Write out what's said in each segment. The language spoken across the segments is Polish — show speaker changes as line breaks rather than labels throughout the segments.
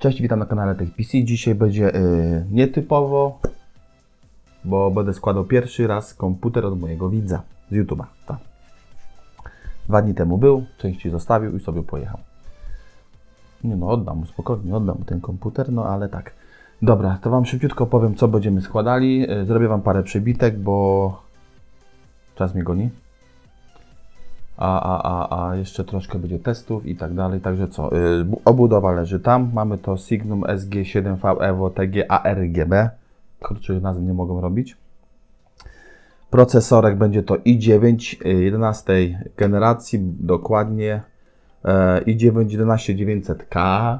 Cześć, witam na kanale TechPC. Dzisiaj będzie y, nietypowo, bo będę składał pierwszy raz komputer od mojego widza z YouTube'a. Tak. Dwa dni temu był, części zostawił i sobie pojechał. Nie no, oddam mu spokojnie, oddam mu ten komputer, no ale tak. Dobra, to Wam szybciutko powiem, co będziemy składali. Y, Zrobię Wam parę przebitek, bo czas mi goni. A, a, a, a jeszcze troszkę będzie testów i tak dalej. Także co? y, bu- Obudowa leży tam. Mamy to Signum SG7V Evo TG ARGB. Kurczę, nazwy nie mogą robić. Procesorek będzie to i9 y, 11 generacji, dokładnie e, i9 11900K.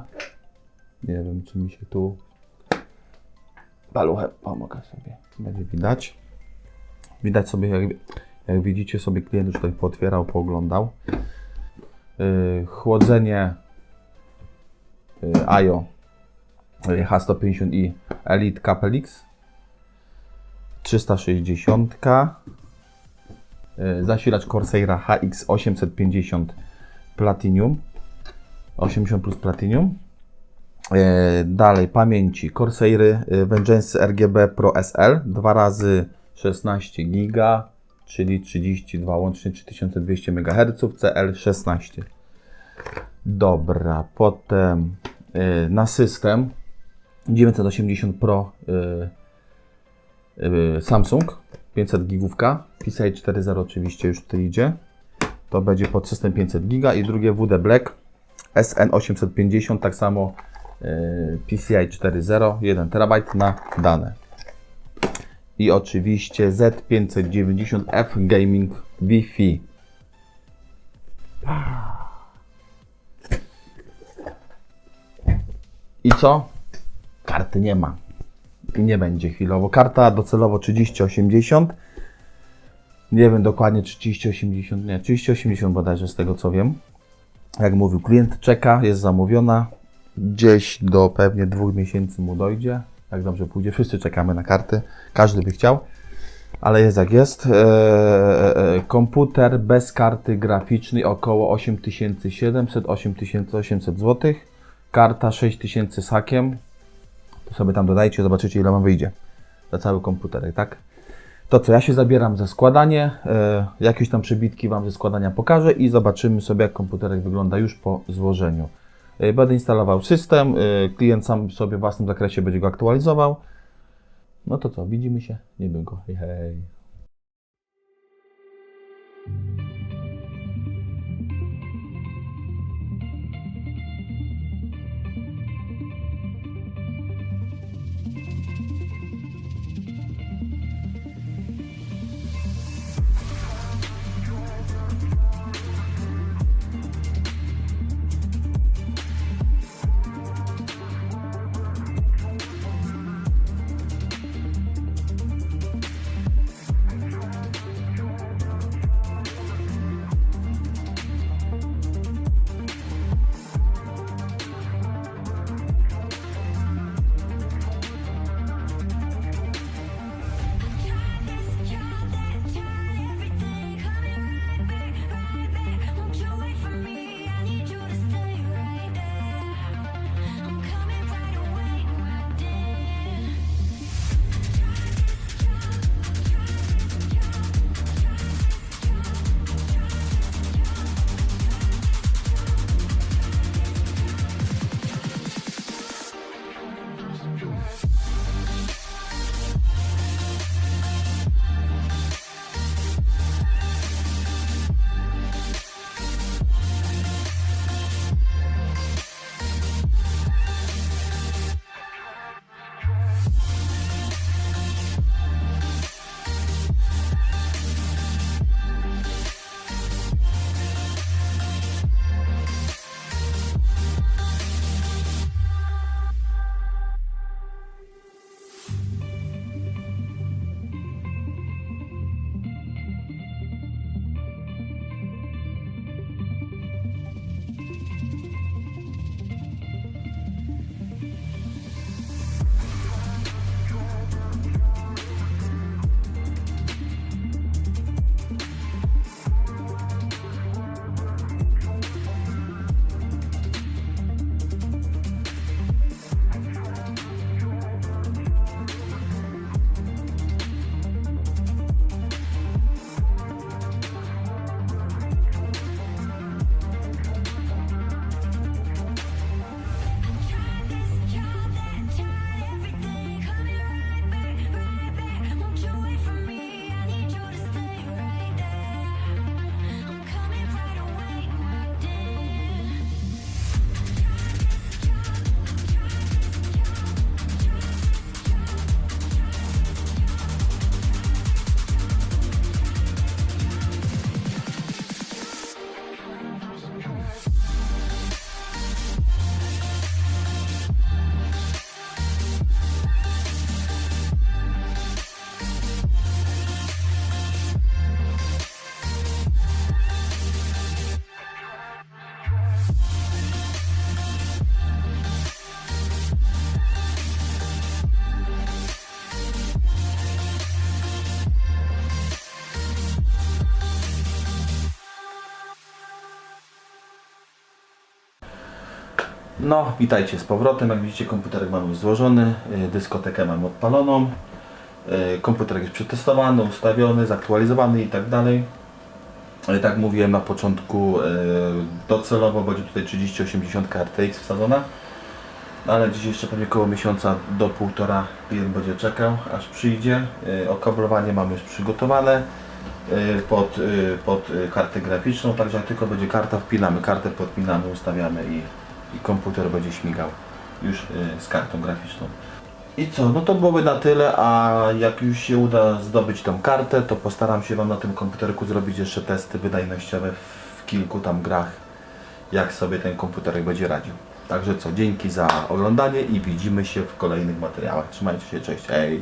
Nie wiem, czy mi się tu paluchę pomogę sobie. Będzie widać. Widać sobie, jak, jak widzicie, sobie klient już tutaj pootwierał, pooglądał. Yy, chłodzenie yy, AIO yy, H150i Elite Capelix 360 yy, zasilacz Corsaira HX850 Platinum 80 plus Platinum Dalej, pamięci Corsairy Vengeance RGB Pro SL 2 razy 16 giga, czyli 32 łącznie 3200 MHz CL16. Dobra, potem e, na system 980 Pro e, e, Samsung 500 gigówka, PCI 4.0 oczywiście już tutaj idzie. To będzie pod system 500 giga i drugie WD Black SN850 tak samo PCI 4.0 1 TB na dane. I oczywiście Z590F Gaming Wi-Fi. I co? Karty nie ma. I nie będzie chwilowo. Karta docelowo 3080. Nie wiem dokładnie 3080, nie, 3080 bodajże z tego co wiem. Jak mówił, klient czeka, jest zamówiona. Gdzieś do pewnie dwóch miesięcy mu dojdzie. Jak dobrze pójdzie, wszyscy czekamy na karty. Każdy by chciał, ale jest jak jest. Eee, e, komputer bez karty graficznej około 8700-8800 zł. Karta 6000 z hakiem. To sobie tam dodajcie, zobaczycie ile wam wyjdzie za cały komputer, tak? To co, ja się zabieram za składanie, e, jakieś tam przebitki Wam ze składania pokażę i zobaczymy sobie jak komputerek wygląda już po złożeniu. E, będę instalował system, e, klient sam sobie w własnym zakresie będzie go aktualizował. No to co, widzimy się niedługo. Hej, No, witajcie z powrotem. Jak widzicie, komputerek mamy już złożony, y, dyskotekę mamy odpaloną. y, Komputerek jest przetestowany, ustawiony, zaktualizowany i tak dalej. Ale tak mówiłem na początku, y, docelowo będzie tutaj 3080 RTX wsadzona. Ale dziś jeszcze pewnie około miesiąca do półtora klient będzie czekał, aż przyjdzie. Okablowanie mamy już przygotowane pod, pod kartę graficzną, także jak tylko będzie karta, wpinamy kartę, podpinamy, ustawiamy i, i komputer będzie śmigał już y, z kartą graficzną. I co, no to byłoby na tyle, a jak już się uda zdobyć tą kartę, to postaram się Wam na tym komputerku zrobić jeszcze testy wydajnościowe w kilku tam grach, jak sobie ten komputerek będzie radził. Także co, dzięki za oglądanie i widzimy się w kolejnych materiałach. Trzymajcie się, cześć, hej!